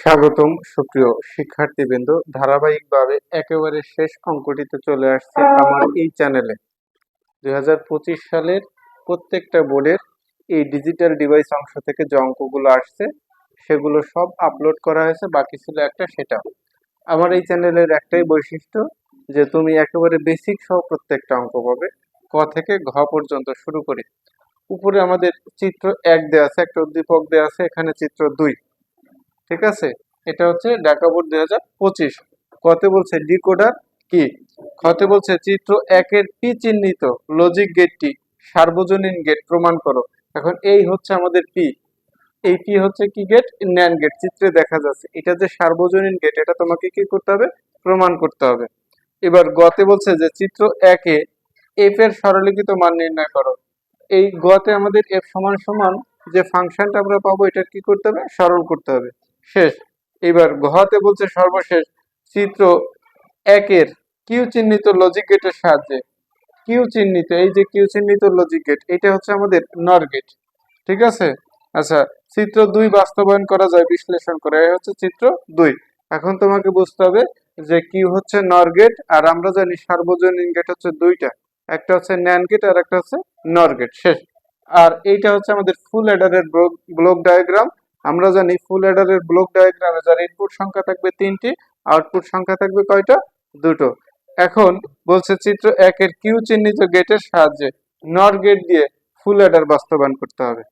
স্বাগতম, সুপ্রিয় শিক্ষার্থীবৃন্দ। ধারাবাহিকভাবে একেবারে শেষ অঙ্কটিতে চলে আসছে আমার এই চ্যানেলে। দুই হাজার পঁচিশ সালের প্রত্যেকটা বোর্ডের এই ডিজিটাল ডিভাইস অংশ থেকে যে অঙ্কগুলো আসছে, সেগুলো সব আপলোড করা হয়েছে, বাকি ছিল একটা সেটা। আমার এই চ্যানেলের একটাই বৈশিষ্ট্য যে তুমি একেবারে বেসিক সহ প্রত্যেকটা অঙ্ক পাবে, ক থেকে ঘ পর্যন্ত শুরু করে। উপরে আমাদের চিত্র এক দেওয়া আছে, একটা উদ্দীপক দেওয়া আছে, এখানে চিত্র দুই। ঠিক আছে? এটা হচ্ছে ঢাকা বোর্ড দুই হাজার পঁচিশ। কতে বলছে ডিকোডার কি? খতে বলছে চিত্র একের পি চিহ্নিত। লজিক গেটটি সার্বজনীন গেট প্রমাণ করো। এখন এই হচ্ছে আমাদের পি। এই পি হচ্ছে কি গেট ন্যান গেট চিত্রে দেখা যাচ্ছে। এটা যে সার্বজনীন গেট এটা তোমাকে কি করতে হবে? প্রমাণ করতে হবে। এবার গতে বলছে যে চিত্র একে এফ এর সরলীকৃত মান নির্ণয় করো। এই গতে আমাদের এফ সমান সমান যে ফাংশনটা আমরা পাবো, এটা কি করতে হবে? সরল করতে হবে। শেষ। এবার ঘতে বলছে সর্বশেষ চিত্র একের কিউ চিহ্নিত লজিক গেটের সাহায্যে। কিউ চিহ্নিত, এই যে কিউ চিহ্নিত লজিক গেট এটা হচ্ছে আমাদের নর গেট ঠিক আছে? আচ্ছা চিত্র দুই বাস্তবায়ন করা যায়, বিশ্লেষণ করে এই হচ্ছে চিত্র দুই। এখন তোমাকে বুঝতে হবে যে কিউ হচ্ছে নর গেট আর আমরা জানি সার্বজনীন গেট হচ্ছে দুইটা। একটা হচ্ছে ন্যান গেট আর একটা হচ্ছে নর গেট শেষ। আর এইটা হচ্ছে আমাদের ফুল অ্যাডারের ব্লক ডায়াগ্রাম আমরা জানি ফুল অ্যাডারের ব্লক ডায়াগ্রামে যার ইনপুট সংখ্যা থাকবে তিনটি আউটপুট সংখ্যা থাকবে কয়টা? দুটো। এখন বলছে চিত্র একের কিউ চিহ্নিত গেটের সাহায্যে নর গেট দিয়ে ফুল অ্যাডার বাস্তবায়ন করতে হবে।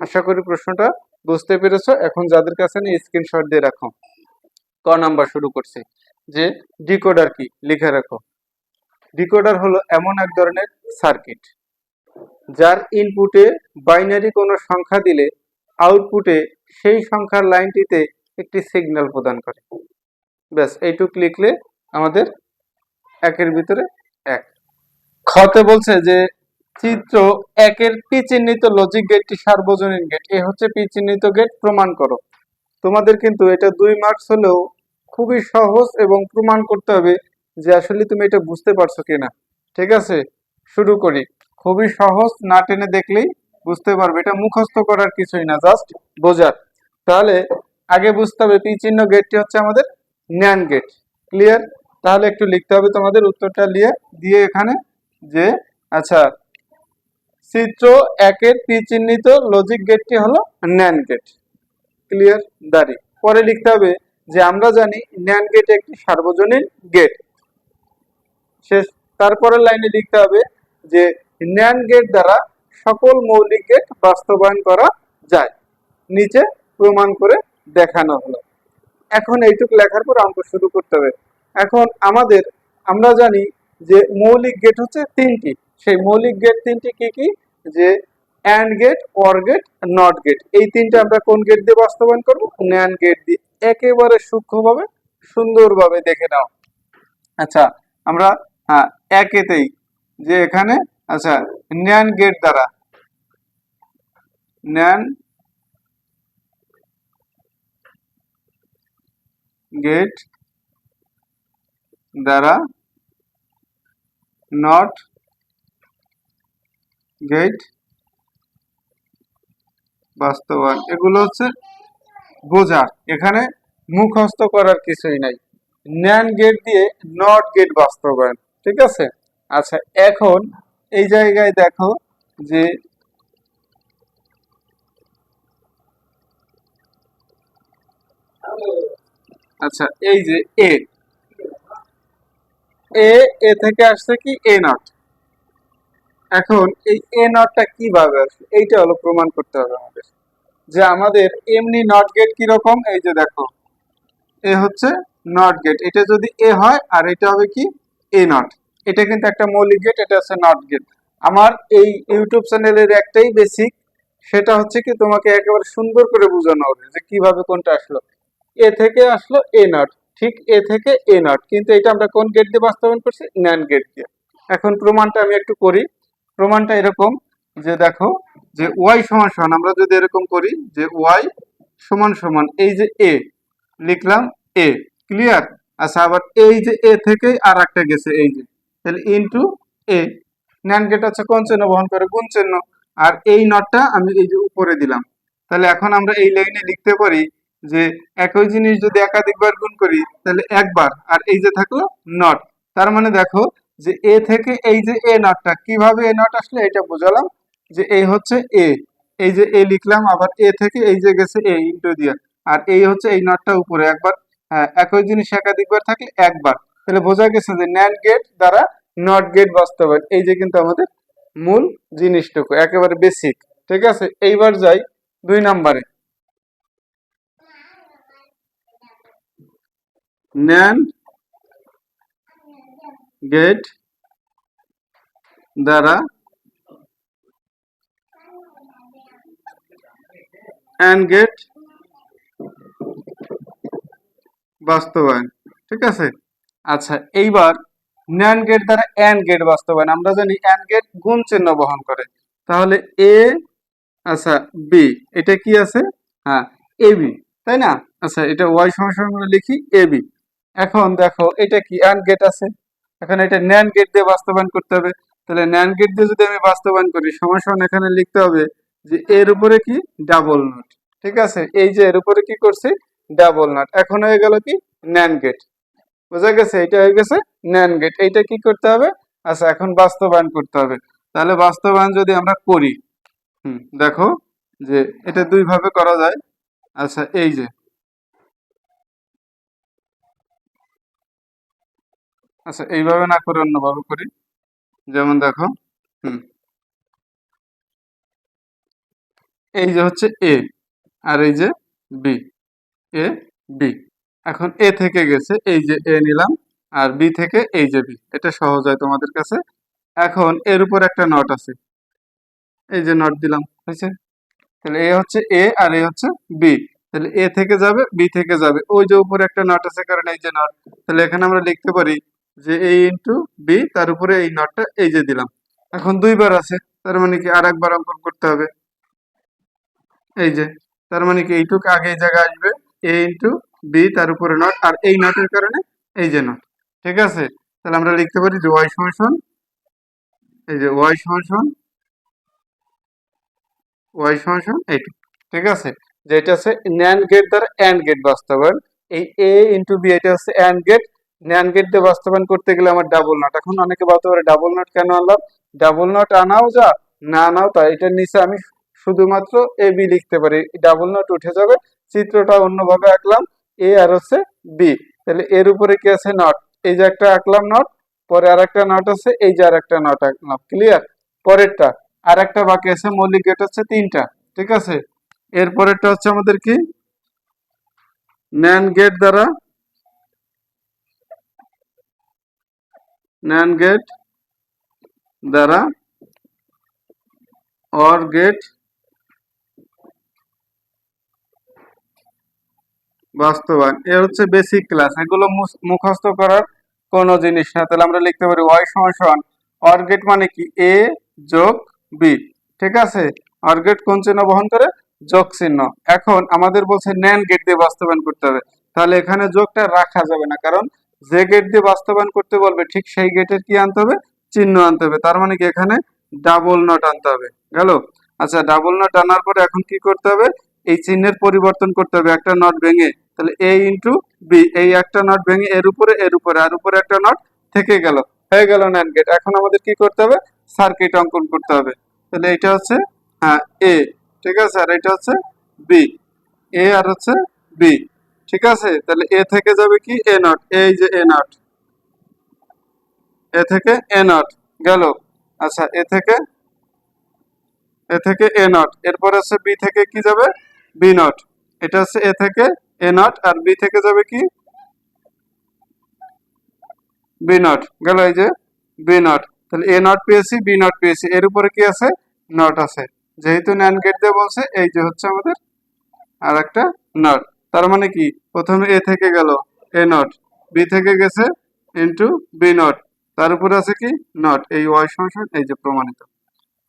আশা করি প্রশ্নটা বুঝতে পেরেছ। এখন যাদের কাছে নেই স্ক্রিনশট দিয়ে রাখো। ক নাম্বার শুরু করছি। যে ডিকোডার কি? লিখে রাখো। ডিকোডার হলো এমন এক ধরনের সার্কিট যার ইনপুটে বাইনারি কোনো সংখ্যা দিলে আউটপুটে সেই সংখ্যার লাইনটিতে একটি সিগন্যাল প্রদান করে। ব্যাস, এইটুক লিখলে আমাদের একের ভিতরে এক। খতে বলছে যে, চিত্র একের পি চিহ্নিত লজিক গেটটি সার্বজনীন গেট এ হচ্ছে পি চিহ্নিত গেট প্রমাণ করো। তোমাদের কিন্তু এটা দুই মার্কস হলেও খুবই সহজ এবং প্রমাণ করতে হবে যে আসলে তুমি এটা বুঝতে পারছ কিনা। ঠিক আছে? শুরু করি। খুবই সহজ, না টেনে দেখলেই বুঝতে পারবে। এটা মুখস্থ করার কিছুই না জাস্ট বোঝার। তাহলে আগে বুঝতে হবে, পি চিহ্ন গেটটি হচ্ছে আমাদের ন্যান গেট ক্লিয়ার তাহলে একটু লিখতে হবে তোমাদের, উত্তরটা নিয়ে দিয়ে এখানে যে আচ্ছা চিত্র একের পি চিহ্নিত লজিক গেটটি হলো ন্যান গেট ক্লিয়ার দাঁড়ি পরে লিখতে হবে যে, আমরা জানি ন্যান গেট একটি সার্বজনীন গেট শেষ। তারপরের লাইনে লিখতে হবে যে ন্যান গেট দ্বারা সকল মৌলিক গেট বাস্তবায়ন করা যায়। নিচে প্রমাণ করে দেখানো হলো। এখন এইটুকু লেখার পর অঙ্ক শুরু করতে হবে। এখন আমাদের, আমরা জানি যে মৌলিক গেট হচ্ছে তিনটি। সেই মৌলিক গেট তিনটি কি কি? যে and gate or gate not gate এই তিনটা আমরা কোন গেট দিয়ে বাস্তবায়ন করব? ন্যান গেট দিয়ে। একেবারে সূক্ষ্মভাবে, সুন্দরভাবে দেখে নাও। আচ্ছা আমরা হ্যাঁ একেতেই যে এখানে আচ্ছা ন্যান গেট দ্বারা। ন্যান গেট দ্বারা নট গেট বাস্তবায়ন। এগুলো হচ্ছে বোঝার এখানে মুখস্থ করার কিছুই নাই। ন্যান গেট দিয়ে নট গেট বাস্তবায়ন, ঠিক আছে? আচ্ছা এখন এই জায়গায় দেখো যে আচ্ছা এই যে এ। এ এ থেকে আসছে কি? A not. এখন এই এ নটটা কীভাবে আসবে? এইটা হলো প্রমাণ করতে হবে আমাদের। যে আমাদের এমনি নট গেট কীরকম? এই যে দেখো। এ হচ্ছে নট গেট। এটা যদি এ হয়, আর এটা হবে কি? A not. এটা কিন্তু একটা মৌলিক গেট এটা হচ্ছে নট গেট আমার এই ইউটিউব চ্যানেলের একটাই বেসিক সেটা হচ্ছে কি তোমাকে একেবারে সুন্দর করে বোঝানো হবে যে কীভাবে কোনটা আসলো। এ থেকে আসলো এ নট ঠিক এ থেকে এ নট কিন্তু এটা আমরা কোন গেট দিয়ে বাস্তবায়ন করছি? ন্যান গেট দিয়ে। এখন প্রমাণটা আমি একটু করি। প্রমাণটা এরকম যে দেখো, যে ওয়াই সমান সমান, আমরা যদি এরকম করি যে ওয়াই সমান সমান, এই যে এ, লিখলাম এ ক্লিয়ার আচ্ছা আবার এই যে এ থেকেই আর একটা গেছে, এই যে। তাহলে ইনটু এ ন্যান গেট হচ্ছে কোন চিহ্ন? বহন করে গুণ চিহ্ন? আর এই নটটা আমি এই যে উপরে দিলাম। তাহলে এখন আমরা এই লাইনে লিখতে পারি যে একই জিনিস যদি একাধিকবার গুণ করি তাহলে একবার। আর এই যে থাকল নট তার মানে দেখো যে এ থেকে এই যে এ নটটা কীভাবে এ নট আসলে এটা বোঝালাম যে এই হচ্ছে এ এই যে এ লিখলাম আবার এ থেকে এই যে গেছে এ ইন্টু দিয়া। আর এই হচ্ছে এই নটটা উপরে একবার। হ্যাঁ, একই জিনিস একাধিকবার থাকলে একবার। তাহলে বোঝা গেছে যে ন্যান্ড গেট দ্বারা নট গেট বাস্তবায়ন, এই যে কিন্তু আমাদের মূল জিনিসটুকু, একেবারে বেসিক ঠিক আছে? এইবার যাই দুই নম্বরে। ন্যান্ড গেট দ্বারা অ্যান্ড গেট বাস্তবায়ন, ঠিক আছে? আচ্ছা এইবার ন্যান্ড গেট দ্বারা অ্যান্ড গেট বাস্তবায়ন। আমরা জানি অ্যান্ড গেট গুণ চিহ্ন বহন করে। তাহলে এ আচ্ছা বি এটা কি আছে? হ্যাঁ এ বি তাই না? আচ্ছা এটা ওয়াই সমান আমরা লিখি এ বি এখন দেখো, এটা কি অ্যান্ড গেট আছে? এখন এটা ন্যান্ড গেট দিয়ে বাস্তবায়ন করতে হবে। তাহলে ন্যান্ড গেট দিয়ে যদি আমি বাস্তবায়ন করি সমান এখানে লিখতে হবে যে এর উপরে কি? ডাবল নট ঠিক আছে? এই যে এর উপরে কি করছি? ডাবল নট এখন হয়ে গেল কি? ন্যান্ড গেট বোঝা গেছে? এটা হয়ে গেছে ন্যান গেট এইটা কি করতে হবে? আচ্ছা এখন বাস্তবায়ন করতে হবে। তাহলে বাস্তবায়ন যদি আমরা করি, হুম, দেখো যে এটা দুই ভাবে করা যায়। আচ্ছা এই যে। আচ্ছা এইভাবে না করে অন্যভাবে করি। যেমন দেখো, হুম। এই যে হচ্ছে এ আর এই যে বি এ বি এখন এ থেকে গেছে, এই যে এ নিলাম, আর বি থেকে এই যে বি এটা সহজ হয় তোমাদের কাছে। এখন এর উপর একটা নট আছে। এই যে নট দিলাম, হয়েছে? তাহলে এ হচ্ছে এ আর এ হচ্ছে বি তাহলে এ থেকে যাবে বি থেকে যাবে। ওই যে উপরে একটা নট আছে, কারণ এই যে নট, তাহলে এখানে আমরা লিখতে পারি যে এ ইন্টু বি তার উপরে এই নটটা এই যে দিলাম। এখন দুইবার আছে, তার মানে কি আর একবার অঙ্কন করতে হবে। এই যে, তার মানে কি এইটুকু আগে এই জায়গায় আসবে এ ইন্টু বি, তার উপরে নট আর এই নটের কারণে এই যে নট ঠিক আছে? তাহলে আমরা লিখতে পারি যে ওয়াই সমান এই যে ওয়াই সমান ওয়াই সমান এইটুকু। ঠিক আছে? যেটা হচ্ছে ন্যান্ড গেট দ্বারা অ্যান্ড গেট বাস্তবায়ন। এই এ ইন্টু বি এটা হচ্ছে অ্যান্ড গেট ন্যান্ড গেট দিয়ে বাস্তবায়ন করতে গেলে আমার ডাবল নট এখন অনেকে বলতে পারে ডাবল নট কেন আনলাম? ডাবল নট আনাও যা, না আনাও তা। এটার নিচে আমি শুধুমাত্র এ বি লিখতে পারি। ডাবল নট উঠে যাবে। চিত্রটা অন্যভাবে আঁকলাম। এ আর হচ্ছে বি তাহলে এর উপরে কি আছে নট এই যে একটা আঁকলাম নট পরে আর একটা নট আছে, এই যে আর একটা নট আঁকলাম। ক্লিয়ার পরেরটা। আর একটা বাকি আছে, মৌলিক গেট হচ্ছে তিনটা। ঠিক আছে? এর পরেরটা হচ্ছে আমাদের কি? ন্যান গেট দ্বারা ন্যান গেট দ্বারা অর গেট বাস্তবায়ন। এ হচ্ছে বেসিক ক্লাস এগুলো মুখস্থ করার কোনো জিনিস না। তাহলে আমরা লিখতে পারি ওয়াই সমান সমান অর গেট মানে কি? এ যোগ বি ঠিক আছে? অর গেট কোন চিহ্ন বহন করে? যোগ চিহ্ন। এখন আমাদের বলছে ন্যান গেট দিয়ে বাস্তবায়ন করতে হবে। তাহলে এখানে যোগটা রাখা যাবে না। কারণ যে গেট দিয়ে বাস্তবায়ন করতে বলবে, ঠিক সেই গেটের কি আনতে হবে? চিহ্ন আনতে হবে। তার মানে কি? এখানে ডাবল নট আনতে হবে। গেল? আচ্ছা ডাবল নট আনার পরে এখন কি করতে হবে? এই চিহ্নের পরিবর্তন করতে হবে। একটা নট ভেঙে তাহলে এ ইন্টু বি এই একটা নট ভেঙে এর উপরে এর উপরে, আর উপরে একটা নট থেকে গেল। হয়ে গেল ন্যান গেট এখন আমাদের কি করতে হবে? সার্কিট অঙ্কন করতে হবে। তাহলে এটা হচ্ছে হ্যাঁ এ ঠিক আছে? আর এটা হচ্ছে বি এ আর হচ্ছে বি ঠিক আছে? তাহলে এ থেকে যাবে কি? এ নট এই যে এ নট এ থেকে এ নট গেল। আচ্ছা এ থেকে এ থেকে এ নট এরপর হচ্ছে বি থেকে কি যাবে? বি নট এটা হচ্ছে এ থেকে এ নট আর বি থেকে যাবে কি? বি নট গেল এই যে বি নট তাহলে এ নট পেয়েছি বি নট পেয়েছি। এর উপরে কি আছে? নট আছে। যেহেতু ন্যান গেট দিয়ে বলছে, এই যে হচ্ছে আমাদের আর একটা নট তার মানে কি? প্রথমে এ থেকে গেল এ নট বি থেকে গেছে ইন্টু বি নট তার উপরে আছে কি? নট এই ওয়াই সমান এই যে প্রমাণিত।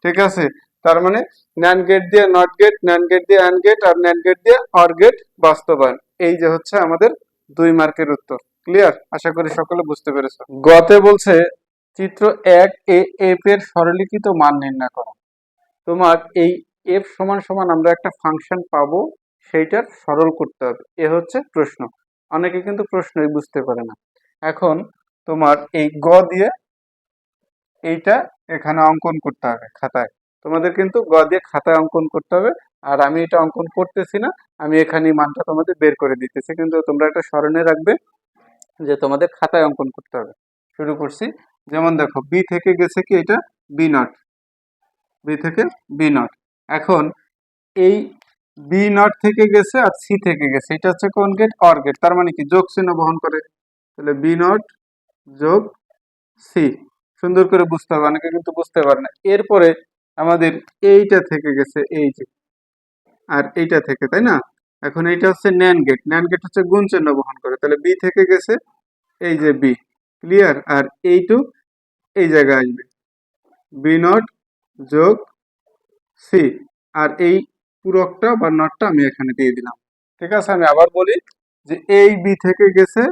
ঠিক আছে? তার মানে ন্যান গেট দিয়ে নট গেট ন্যান গেট দিয়ে অ্যান্ড গেট আর ন্যান গেট দিয়ে অর গেট বাস্তবায়ন। এই যে হচ্ছে আমাদের দুই মার্কের উত্তর। ক্লিয়ার আশা করি সকলে বুঝতে পেরেছ। গতে বলছে, চিত্র এক, এ এফ এর সরলীকৃত মান নির্ণয় করো। তোমার এই এফ সমান সমান আমরা একটা ফাংশন পাবো, সেইটার সরল করতে হবে। এ হচ্ছে প্রশ্ন। অনেকে কিন্তু প্রশ্নই বুঝতে পারে না। এখন তোমার এই গ দিয়ে এইটা এখানে অঙ্কন করতে হবে, খাতায়। তোমাদের কিন্তু গ দিয়ে খাতায় অঙ্কন করতে হবে। আর আমি এটা অঙ্কন করতেছি না, আমি এখানে মানটা তোমাদের বের করে দিতেছি, কিন্তু তোমরা এটা স্মরণে রাখবে যে তোমাদের খাতায় অঙ্কন করতে হবে। শুরু করছি, যেমন দেখো বি থেকে গেছে কি এটা? বি নট বি থেকে বি নট এখন এই বি নট থেকে গেছে আর সি থেকে গেছে, এটা হচ্ছে কোন গেট অর গেট তার মানে কি? যোগ চিহ্ন বহন করে। তাহলে বি নট যোগ সি সুন্দর করে বুঝতে হবে, অনেকে কিন্তু বুঝতে পারে না। এরপরে আমাদের এইটা থেকে গেছে, এই যে আর এইটা থেকে, তাই না? এখন এইটা হচ্ছে ন্যান গেট ন্যান গেট হচ্ছে গুণ চিহ্ন বহন করে। তাহলে বি থেকে গেছে এই যে বি ক্লিয়ার আর এইটু এই জায়গায় আসবে। বি নট যোগ সি আর এই পুরকটা বা নটটা আমি এখানে দিয়ে দিলাম। ঠিক আছে? আমি আবার বলি যে এই বি থেকে গেছে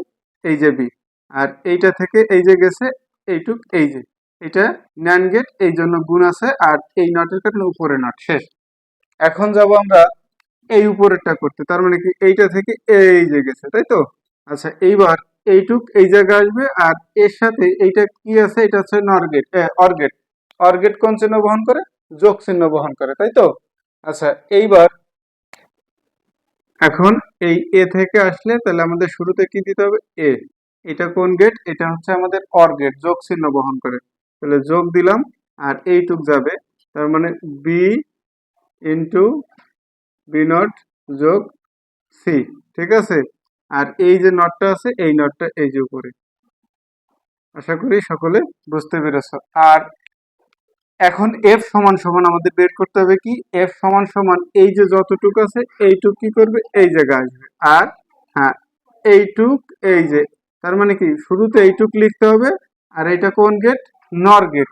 এই যে বি আর এইটা থেকে এই যে গেছে এইটুক এই যে। এটা ন্যান গেট এই জন্য গুণ আছে। আর এই নটের কারণে উপরে নট। শেষ। এখন যাব আমরা এই উপরেরটা করতে। তার মানে কি এইটা থেকে এই যে গেছে, তাই তো? আচ্ছা এইবার এইটুক এই জায়গায় আসবে আর এর সাথে এইটা কি আছে? এটা হচ্ছে নর গেট অর্গেট অর্গেট কোন চিহ্ন বহন করে? যোগ চিহ্ন বহন করে, তাই তো? আচ্ছা এইবার এখন এই এ থেকে আসলে তাহলে আমাদের শুরুতে কি দিতে হবে? এ এটা কোন গেট এটা হচ্ছে আমাদের অর গেট যোগ চিহ্ন বহন করে। তাহলে যোগ দিলাম আর এইটুক যাবে। তার মানে বি ইন্টু বি নট যোগ সি ঠিক আছে? আর এই যে নটটা আছে, এই নটটা এই যে উপরে। আশা করি সকলে বুঝতে পেরেছ। আর এখন এফ সমান সমান আমাদের বের করতে হবে কি? এফ সমান সমান এই যে যতটুক আছে, এইটুক কি করবে? এই জায়গায় আসবে। আর হ্যাঁ এইটুক এই যে, তার মানে কি? শুরুতে এইটুক লিখতে হবে, আর এটা কোন গেট নর গেট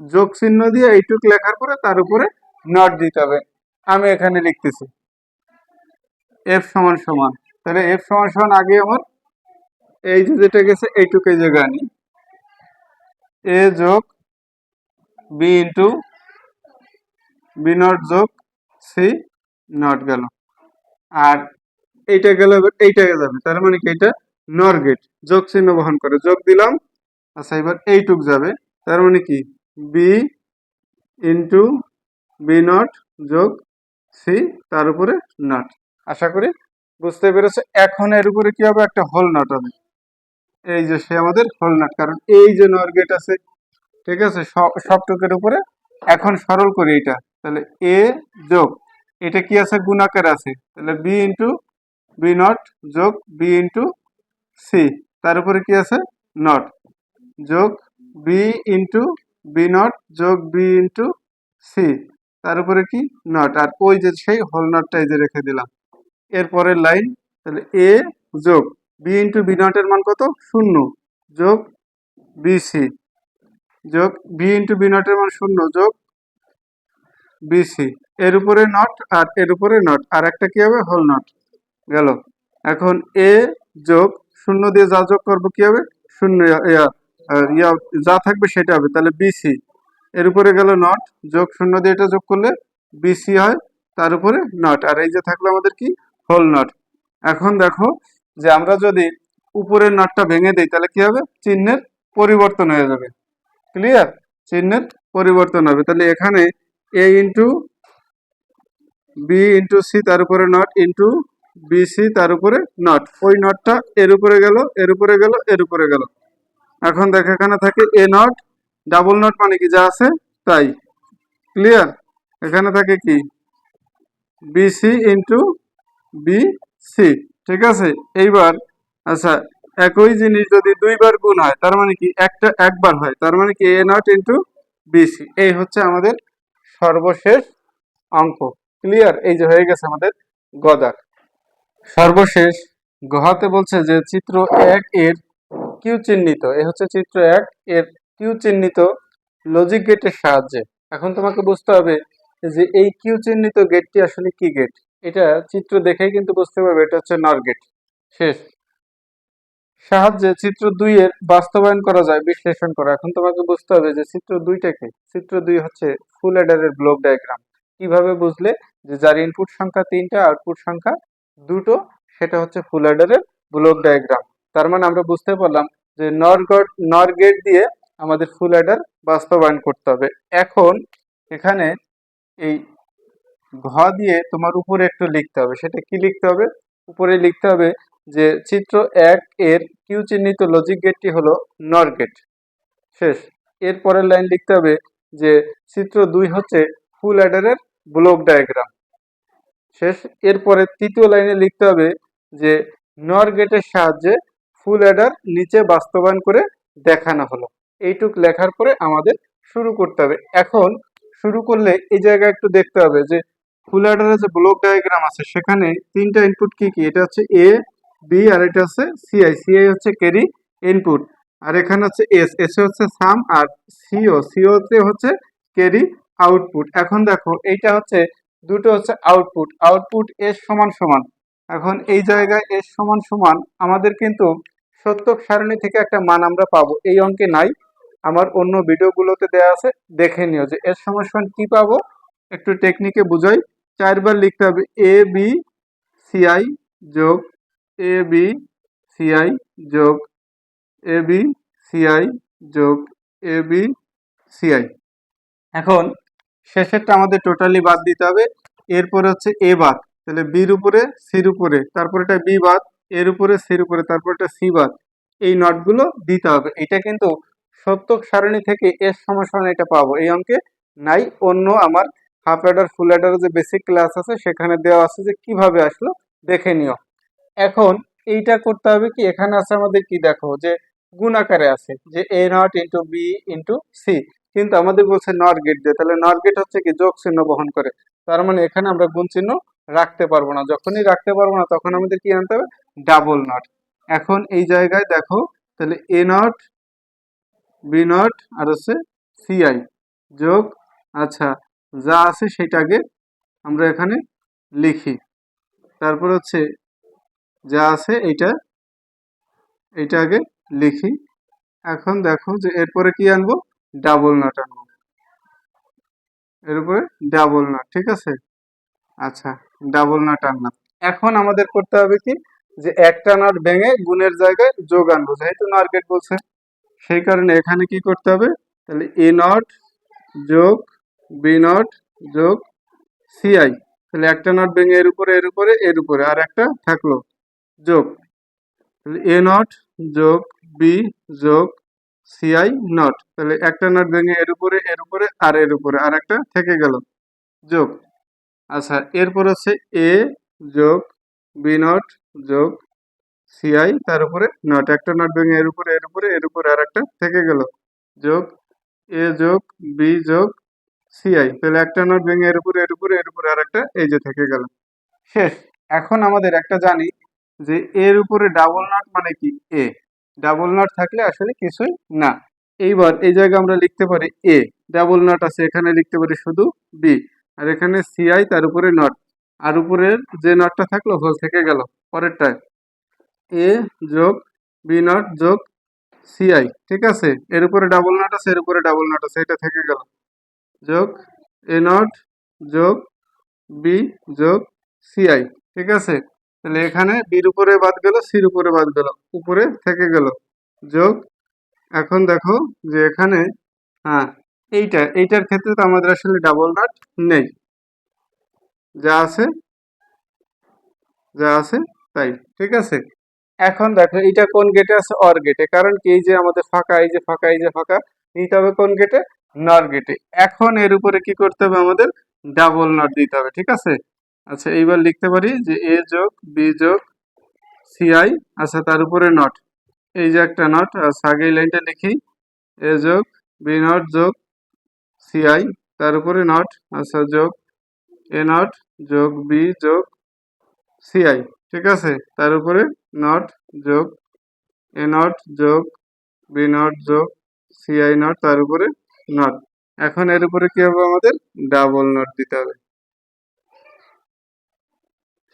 যোগ চিহ্ন দিয়ে এইটুক লেখার পরে তার উপরে নট দিতে হবে। আমি এখানে লিখতেছি। এফ সমান সমান। তাহলে এফ সমান সমান আগে আমার এই যে যেটা গেছে, এইটুক এই জায়গায় আনি। এ যোগ বি ইন্টু বি নট যোগ সি নট গেল। আর এইটা গেল এইটা যাবে। তার মানে কি এটা? নর গেট যোগ চিহ্ন বহন করে। যোগ দিলাম। আচ্ছা এবার এইটুক যাবে। তার মানে কি? বি ইন্টু বি নট যোগ সি তার উপরে নট আশা করি বুঝতে পেরেছে, এখন এর উপরে কি হবে? একটা হোল নট হবে। এই যে সে আমাদের হোল নট কারণ এই যে নর গেট আছে, ঠিক আছে? সব সবটুকের উপরে। এখন সরল করি এটা। তাহলে এ যোগ, এটা কি আছে? গুণাকার আছে। তাহলে বি ইন্টু বি নট যোগ বি ইন্টু সি তার উপরে কি আছে? নট যোগ বি ইন্টু বি নট যোগ বি ইন্টু সি তার উপরে কি? নট আর ওই যে সেই হোল নটটা এই যে রেখে দিলাম। এরপরের লাইন তাহলে এ যোগ বি ইন্টু বি নটের মান কত? শূন্য। যোগ বিসি যোগ বি ইন্টু বি নটের মান শূন্য। যোগ বিসি এর উপরে নট আর এর উপরে নট আর একটা কি হবে? হোল নট গেল। এখন এ যোগ শূন্য দিয়ে যা যোগ করব কি হবে? শূন্য যা থাকবে সেটা হবে। তাহলে বিসি এর উপরে গেল নট যোগ শূন্য দিয়ে এটা যোগ করলে বিসি হয়, তার উপরে নট আর এই যে থাকল আমাদের কি? হোল নট এখন দেখো যে আমরা যদি উপরের নটটা ভেঙে দিই, তাহলে কি হবে? চিহ্নের পরিবর্তন হয়ে যাবে। ক্লিয়ার চিহ্নের পরিবর্তন হবে। তাহলে এখানে A into B into C তার উপরে নট ইন্টু বিসি তার উপরে নট ওই নটটা এর উপরে গেল, এর উপরে গেল, এর উপরে গেল। এখন দেখ এখানে থাকে এ নট ডাবল নট মানে কি? যা আছে তাই। ক্লিয়ার এখানে থাকে কি? বিসি ইন্টু বি সি ঠিক আছে? এইবার আচ্ছা একই জিনিস যদি দুইবার গুণ হয়, তার মানে কি? একটা একবার হয়। তার মানে কি? এ নট ইন্টু বিসি এই হচ্ছে আমাদের সর্বশেষ অঙ্ক। ক্লিয়ার এই যে হয়ে গেছে আমাদের গদাক সর্বশেষ গহাতে বলছে যে চিত্র এক এর কিউ চিহ্নিত। এ হচ্ছে চিত্র এক এর কিউ চিহ্নিত লজিক গেটের সাহায্যে। এখন তোমাকে বুঝতে হবে যে এই কিউ চিহ্নিত গেটটি আসলে কি গেট এটা চিত্র দেখেই কিন্তু বুঝতে পারবে, এটা হচ্ছে নর গেট শেষ। সাহায্যে চিত্র দুই এর বাস্তবায়ন করা যায়, বিশ্লেষণ করা। এখন তোমাকে বুঝতে হবে যে চিত্র দুইটাকে চিত্র দুই হচ্ছে ফুল অ্যাডারের ব্লক ডায়াগ্রাম কীভাবে বুঝলে? যে যার ইনপুট সংখ্যা তিনটা আউটপুট সংখ্যা দুটো, সেটা হচ্ছে ফুল অ্যাডারের ব্লক ডায়াগ্রাম তার মানে আমরা বুঝতে পারলাম যে নর গট নর গেট দিয়ে আমাদের ফুল অ্যাডার বাস্তবায়ন করতে হবে। এখন এখানে এই ঘ দিয়ে তোমার উপরে একটু লিখতে হবে। সেটা কি লিখতে হবে? উপরে লিখতে হবে যে চিত্র এক এর কিউ চিহ্নিত লজিক গেটটি হলো নর গেট শেষ। এর পরের লাইন লিখতে হবে যে চিত্র দুই হচ্ছে ফুল অ্যাডারের ব্লক ডায়াগ্রাম শেষ। এরপরে তৃতীয় লাইনে লিখতে হবে যে নর গেটের সাহায্যে ফুল অ্যাডার নিচে বাস্তবায়ন করে দেখানো হলো। এইটুক লেখার পরে আমাদের শুরু করতে হবে। এখন শুরু করলে এই জায়গায় একটু দেখতে হবে যে ফুল অ্যাডারের যে ব্লক ডায়াগ্রাম আছে, সেখানে তিনটা ইনপুট কি কি? এটা হচ্ছে এ বি আর এটা হচ্ছে সিআই সিআই হচ্ছে ক্যারি ইনপুট আর এখানে হচ্ছে এস এস হচ্ছে সাম আর সিও সিওতে হচ্ছে ক্যারি আউটপুট এখন দেখো, এইটা হচ্ছে, দুটো হচ্ছে আউটপুট আউটপুট এস সমান সমান। এখন এই জায়গায় এস সমান সমান, আমাদের কিন্তু সত্যক সারণী থেকে একটা মান আমরা পাবো। এই অঙ্কে নাই। আমার অন্য ভিডিওগুলোতে দেওয়া আছে, দেখে নিও যে এর সমস্যা কি পাবো? একটু টেকনিকে বুঝাই। চারবার লিখতে হবে এ বি সিআই যোগ এ বি সিআই যোগ এ বি সিআই যোগ এ বি সিআই এখন শেষেরটা আমাদের টোটালি বাদ দিতে হবে। এরপরে হচ্ছে এ বাদ। তাহলে বির উপরে সির উপরে তারপর এটা বি বাদ এর উপরে সির উপরে তারপর এটা সি বাদ। এই নটগুলো দিতে হবে। এটা কিন্তু সত্যক সারণী থেকে এর সমাসরণ এটা পাবো। এই অঙ্কে নাই, অন্য আমার হাফ অ্যাডার ফুল অ্যাডার যে বেসিক ক্লাস আছে, সেখানে দেওয়া আছে যে কীভাবে আসলো, দেখে নিও। এখন এইটা করতে হবে কি, এখানে আছে আমাদের কি দেখো, যে গুণাকারে আছে, যে A not into B into C কিন্তু আমাদের বলছে নট গেট দিয়ে, তাহলে নট গেট হচ্ছে কি, যোগ চিহ্ন বহন করে। তার মানে এখানে আমরা গুণ চিহ্ন রাখতে পারব না। যখনই রাখতে পারব না, তখন আমাদের কি আনতে হবে? ডাবল নট এখন এই জায়গায় দেখো, তাহলে এ নট বি নট আর হচ্ছে সিআই যোগ আচ্ছা যা আছে সেটাকে আমরা এখানে লিখি। তারপর হচ্ছে যা আছে এইটা এইটা আগে লিখি। এখন দেখো যে এরপরে কি আনব? ডাবল নট আনব। এর উপরে ডাবল নট, ঠিক আছে? আচ্ছা ডাবল নট আনলাম। এখন আমাদের করতে হবে কি? যে একটা নট ভেঙে গুণের জায়গায় যোগ আনব, যেহেতু মার্কেট বলছে। সেই কারণে এখানে কি করতে হবে? তাহলে এ নট যোগ বি নট যোগ সিআই তাহলে একটা নট ভেঙে এর উপরে এর উপরে এর উপরে আর একটা থাকল। যোগ। তাহলে এ নট যোগ বি যোগ সিআই নট। তাহলে একটা নট ভেঙে এর উপরে এর উপরে আর এর উপরে আর একটা থেকে গেল। যোগ। আচ্ছা এরপর হচ্ছে এ যোগ বি নট যোগ সিআই তার উপরে নট একটা নট ভেঙে এর উপরে এর উপরে এর উপরে আর একটা থেকে গেল। যোগ এ যোগ বি যোগ সিআই তাহলে একটা নট ভেঙে এর উপরে এর উপরে এর উপরে আর একটা এই যে থেকে গেল। শেষ। এখন আমাদের একটা জানি যে এর উপরে ডাবল নট মানে কি? এ ডাবল নট থাকলে আসলে কিছুই না। এইবার এই জায়গায় আমরা লিখতে পারি এ ডাবল নট আছে, এখানে লিখতে পারি শুধু বি আর এখানে সিআই তার উপরে নট আর উপরের যে নটটা থাকল হোল থেকে গেল, পরেরটায়। এ যোগ বি নট যোগ সিআই ঠিক আছে? এর উপরে ডাবল নট আছে, এর উপরে ডাবল নট আছে, এটা থেকে গেল। যোগ এ নট যোগ বি যোগ সিআই ঠিক আছে? তাহলে এখানে বির উপরে বাদ গেল সির উপরে বাদ গেল, উপরে থেকে গেল। যোগ, এখন দেখো যে এখানে হ্যাঁ এইটা, এইটার ক্ষেত্রে তো আমাদের আসলে ডাবল নট নেই। যা আছে যা আছে, তাই, ঠিক আছে? এখন দেখো এটা কোন গেটে আছে? অর গেটে কারণ কি, এই যে আমাদের ফাঁকা, এই যে ফাঁকা, এই যে ফাঁকা, নিতে হবে কোন গেটে নর গেটে এখন এর উপরে কি করতে হবে আমাদের? ডাবল নট দিতে হবে, ঠিক আছে? আচ্ছা এইবার লিখতে পারি যে এ যোগ বি যোগ সিআই আচ্ছা তার উপরে নট এই যে একটা নট আচ্ছা আগে লাইনটা লিখি। এ যোগ বি নট যোগ সিআই তার উপরে নট আচ্ছা যোগ এ নট যোগ বি যোগ সিআই ঠিক আছে? তার উপরে নট যোগ এ নট যোগ বি নট যোগ সিআই নট তার উপরে নট এখন এর উপরে কি হবে আমাদের? ডাবল নট দিতে হবে।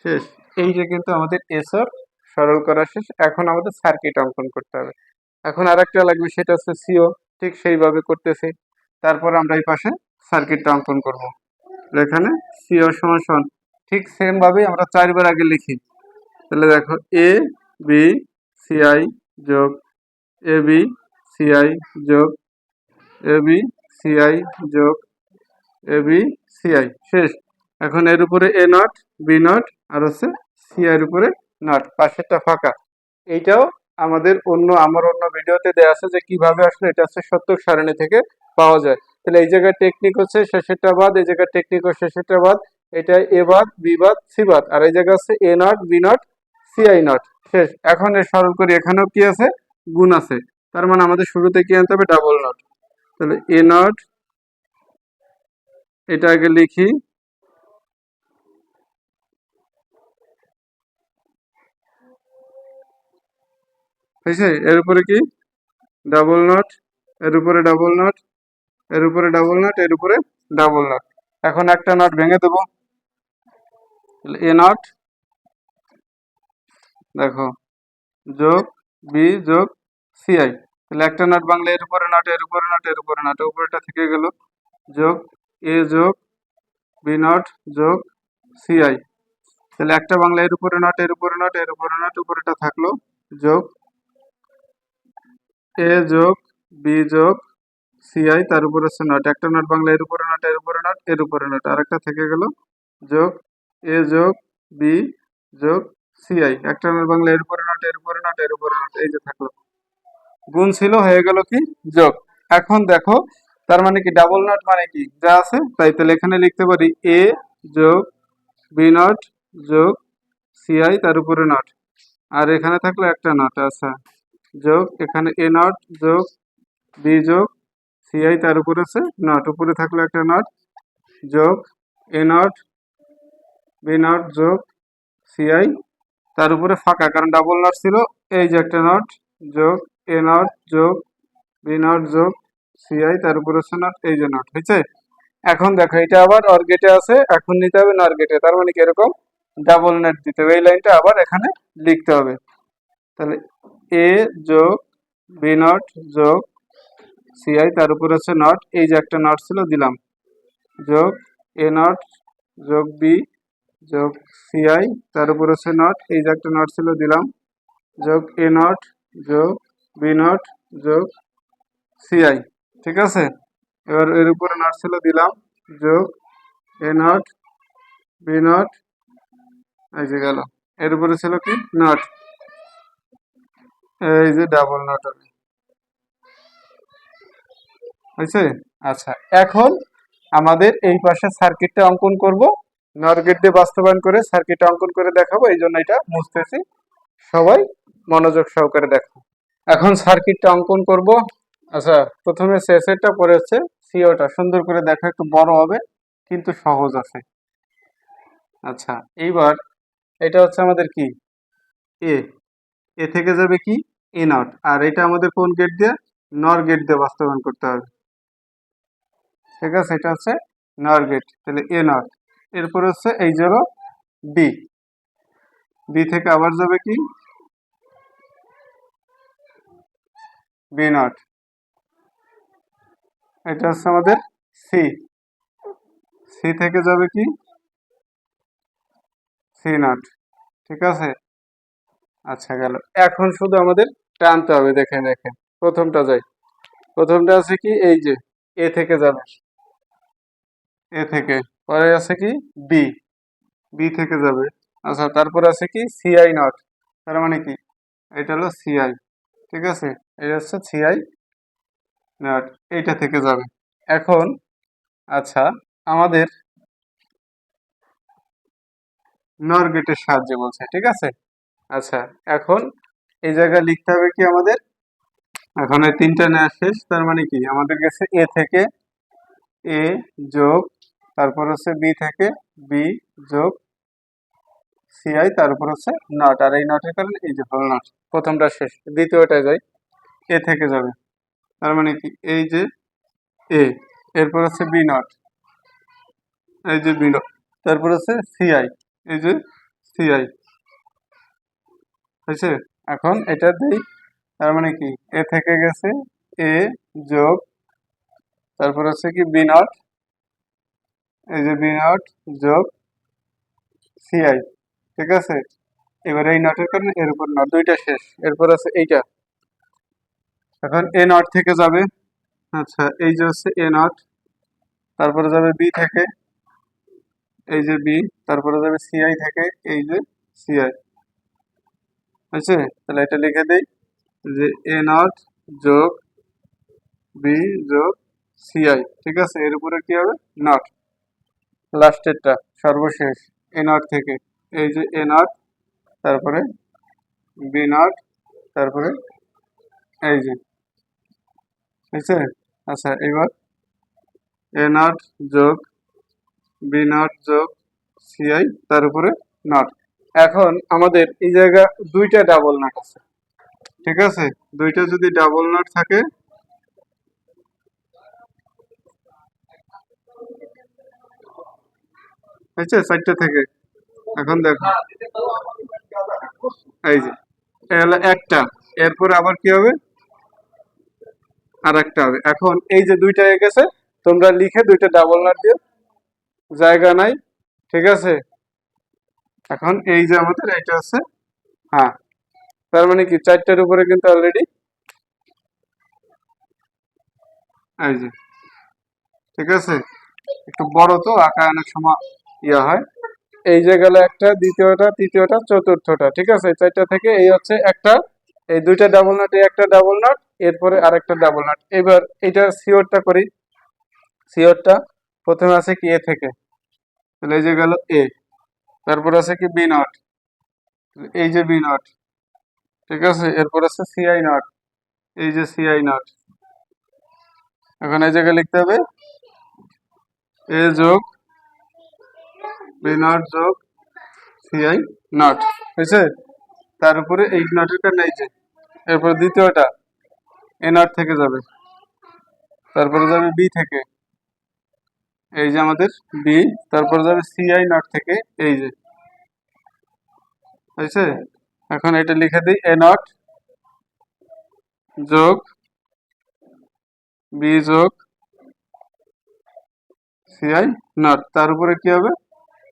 শেষ। এই যে কিন্তু আমাদের এসর সরল করা শেষ। এখন আমাদের সার্কিট অঙ্কন করতে হবে। এখন আর একটা লাগবে, সেটা হচ্ছে সিও ঠিক সেইভাবে করতেছি। তারপর আমরা এই পাশে সার্কিটটা অঙ্কন করব। এখানে সিও সমান ঠিক সেম ভাবেই আমরা চারবার আগে লিখি। তাহলে দেখো এ বি সিআই যোগ এ বি সিআই যোগ এ বি সিআই যোগ এ বি সিআই শেষ। এখন এর উপরে এ নট বি নট আর হচ্ছে সিআই এর উপরে নট পাশেরটা ফাঁকা। এইটাও আমাদের অন্য, আমার অন্য ভিডিওতে দেওয়া আছে যে কীভাবে আসলে এটা হচ্ছে সত্যক সারণী থেকে পাওয়া যায়। তাহলে এই জায়গায় টেকনিক হচ্ছে শেষেরটা বাদ, এই জায়গায় টেকনিক হচ্ছে শেষেরটা বাদ। এটা এ বাদ বি বাদ সি বাদ। আর এই জায়গা হচ্ছে A not B not CI not শেষ। এখন এর সরল করি। এখানেও কি আছে? গুণ আছে। তার মানে আমাদের শুরুতে কি আনতে হবে? ডাবল নট তাহলে এ নট এটা আগে লিখি। হয়েছে? এর উপরে কি? ডাবল নট এর উপরে ডাবল নট এর উপরে ডাবল নট এর উপরে ডাবল নট এখন একটা নট ভেঙে দেবো। এ নট দেখো, যোগ বি যোগ সিআই তাহলে একটা নট বাংলা এর উপরে নট এর উপরে নট এর উপরে নট উপরেটা থেকে গেল। যোগ এ যোগ বি নট যোগ সিআই তাহলে একটা বাংলা এর উপরে নট এর উপরে নট এর উপরে নট উপরেটা থাকল যোগ এ যোগ বি যোগ সিআই তার উপরে হচ্ছে নট একটা নট বাংলা এর উপরে নট এর উপরে নট এর উপরে নট আরেকটা থেকে গেল। যোগ এ যোগ বি যোগ সিআই একটা নট বাংলা এর উপরে নট এর উপরে নট এর উপরে নট এই যে থাকল। গুণ ছিল, হয়ে গেল কি? যোগ। এখন দেখো, তার মানে কি? ডাবল নট মানে কি? যা আছে, তাই তাহলে এখানে লিখতে পারি এ যোগ বি নট যোগ সিআই তার উপরে নট আর এখানে থাকল একটা নট আচ্ছা। যোগ, এখানে এ নট যোগ বি যোগ সিআই তার উপরে আছে নট উপরে থাকল একটা নট যোগ এ নট বি নট যোগ সিআই তার উপরে ফাঁকা, কারণ ডাবল নট ছিল। এই যে একটা নট যোগ এ নট যোগ বি নট যোগ সিআই তার উপরে হচ্ছে নট এই যে নট হয়েছে? এখন দেখো, এটা আবার অর গেটে আছে, এখন নিতে হবে নর গেটে তার মানে কি এরকম? ডাবল নেট দিতে হবে। এই লাইনটা আবার এখানে লিখতে হবে। তাহলে এ যোগ বি নট যোগ সিআই তার উপর হচ্ছে নট এই যে একটা নট ছিল, দিলাম। যোগ এ নট যোগ বি যোগ সিআই তার উপর হচ্ছে নট এই যে একটা নট ছিল, দিলাম। যোগ এ নট যোগ বি নট যোগ সিআই ঠিক আছে? এবার এর উপরে নট ছিল, দিলাম। যোগ এ নট বি নট এই যে গেল। এর উপরে ছিল কি? নট এই যে ডাবল নট হবে। হয়েছে? আচ্ছা এখন আমাদের এই পাশে সার্কিটটা অঙ্কন করব। নরগেট দিয়ে বাস্তবায়ন করে সার্কিটটা অঙ্কন করে দেখাবো, এই জন্য এটা মুছতেছি। সবাই মনোযোগ সহকারে দেখো। এখন সার্কিটটা অঙ্কন করব। আচ্ছা প্রথমে শেষেরটা পরে হচ্ছে সিওটা সুন্দর করে দেখো, একটু বড় হবে, কিন্তু সহজ আছে। আচ্ছা এইবার এটা হচ্ছে আমাদের কি? এ এ থেকে যাবে কি? এ নট আর এটা আমাদের কোন গেট দিয়ে? নর গেট দিয়ে বাস্তবায়ন করতে হবে। ঠিক আছে, এটা হচ্ছে নর গেট তাহলে এ নট এরপর হচ্ছে এই জোড়ো বি বি থেকে আবার যাবে কি? বি নট এটা হচ্ছে আমাদের সি সি থেকে যাবে কি? সি নট ঠিক আছে? আচ্ছা গেল। এখন শুধু আমাদের টানতে হবে, দেখেন দেখেন। প্রথমটা যাই। প্রথমটা আছে কি? এই যে এ থেকে যাবে। এ থেকে। পরে আছে কি? বি বি থেকে যাবে। আচ্ছা তারপর আছে কি? সিআই নট তার মানে কি? এটা হলো সিআই ঠিক আছে? এটা হচ্ছে সিআই নট এইটা থেকে যাবে। এখন আচ্ছা আমাদের নর গেটের সাহায্যে বলছে, ঠিক আছে? আচ্ছা এখন এই জায়গায় লিখতে হবে কি আমাদের? এখন এই তিনটা নেওয়া শেষ। তার মানে কি? আমাদের কাছে এ থেকে এ যোগ তারপর হচ্ছে বি থেকে বি যোগ সিআই তার উপর হচ্ছে নট আর এই নটের কারণে এই যে হল নট প্রথমটা শেষ দ্বিতীয়টায় যাই এ থেকে যাবে। তার মানে কি? এই যে এ এরপর হচ্ছে বি নট এই যে বি নট তারপর হচ্ছে সিআই এই যে সিআই হয়েছে? এখন এটা দিই, তার মানে কি? এ থেকে গেছে এ যোগ, তারপর হচ্ছে কি বি নট এই যে বি নট যোগ সিআই ঠিক আছে? এবার এই নটের কারণে এর উপর নট দুইটা শেষ, এরপর আছে এইটা। এখন এ নট থেকে যাবে আচ্ছা এই যে হচ্ছে এ নট তারপরে যাবে বি থেকে, এই যে বি তারপরে যাবে সিআই থেকে, এই যে সিআই হয়েছে? তাহলে এটা লিখে দেই, যে এ নট যোগ বি যোগ সিআই ঠিক আছে? এর উপরে কি হবে? নট লাস্টেরটা সর্বশেষ এ নট থেকে। এই যে এ নট তারপরে বি নট তারপরে এই যে। হয়েছে আচ্ছা এবার এ নট যোগ বি নট যোগ সিআই তার উপরে নট এখন আমাদের এই জায়গা দুইটা ডাবল নট আছে। ঠিক আছে? দুইটা যদি ডাবল নট থাকে হয়েছে? চারটে থেকে। এখন দেখো। এই যে হলো একটা। এরপরে আবার কি হবে? আর একটা হবে। এখন এই যে দুইটা গেছে, তোমরা লিখে দুইটা ডাবল নাট দিও। জায়গা নাই, ঠিক আছে? এখন এই যে আমাদের এটা আছে। হ্যাঁ। তার মানে কি, চারটার উপরে কিন্তু অলরেডি এই যে, ঠিক আছে? একটু বড় তো আঁকা অনেক সময় ইয়ে হয়। এই যে গেল একটা, দ্বিতীয়টা, তৃতীয়টা, চতুর্থটা, ঠিক আছে? চারটা থেকে এই হচ্ছে একটা, এই দুইটা ডাবল নাট এই একটা ডাবল নাট এরপরে আরেকটা ডাবল নাট এবার এটা সিওরটা করি। সিওরটা প্রথমে আছে কি এ থেকে? তাহলে এই যে গেল এ। তারপর আছে কি বি নট। এই যে বি নট, ঠিক আছে? এরপর আছে সিআই নট, এই যে সিআই নট। এখন এই জায়গায় লিখতে হবে। এ যোগ বি নট যোগ সিআই নট হয়েছে? তার উপরে এই নটেরটা নেই যে। এরপর দ্বিতীয়টা, এ নট থেকে যাবে। তারপরে যাবে বি থেকে। এই যে আমাদের বি তারপরে যাবে সিআই নট থেকে, এই যে। হয়েছে? এখন এটা লিখে দিই এ নট যোগ বি যোগ সিআই নট তার উপরে কি হবে?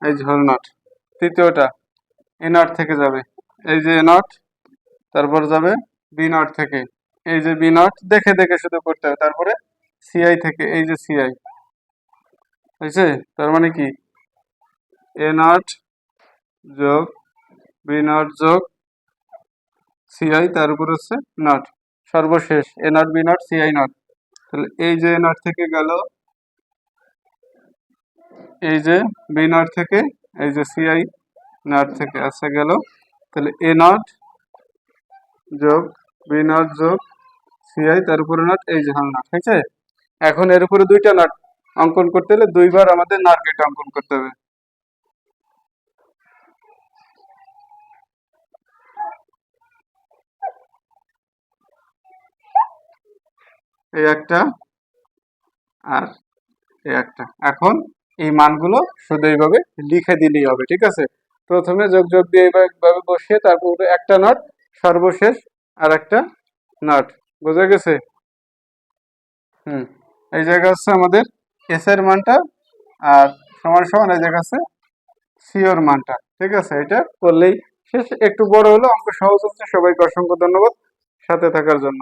এই যে নট তৃতীয়টা এ নট থেকে যাবে। এই যে এ নট তারপর যাবে বি নট থেকে। এই যে বি নট দেখে দেখে শুধু করতে হবে। তারপরে সিআই থেকে, এই যে সিআই হয়েছে? তার মানে কি? এ নট যোগ বি নট যোগ সিআই তার উপর হচ্ছে নট সর্বশেষ A not B not CI not তাহলে এই যে এ নট থেকে গেল এই যে বি নট থেকে, এই যে সিআই নট থেকে আসে গেল। তাহলে এ নট যোগ বি নট যোগ সিআই তার উপরে নট এই যে হাল নট আছে? এখন এর উপরে দুইটা নট অঙ্কন করতে হলে দুইবার আমাদের নাট অঙ্কন করতে হবে। এই একটা আর এই একটা। এখন এই মানগুলো শুধু এইভাবে লিখে দিলেই হবে, ঠিক আছে? প্রথমে যোগ যোগ দিয়ে এইভাবে বসিয়ে তারপর একটা নট, সর্বশেষ আর একটা নট, বোঝা গেছে? হুম, এই জায়গা হচ্ছে আমাদের এস এর মানটা আর সমান সমান এই জায়গা আছে সিওর মানটা, ঠিক আছে? এটা করলেই শেষ। একটু বড় হলো অঙ্ক সহজ হচ্ছে। সবাইকে অসংখ্য ধন্যবাদ। সাথে থাকার জন্য।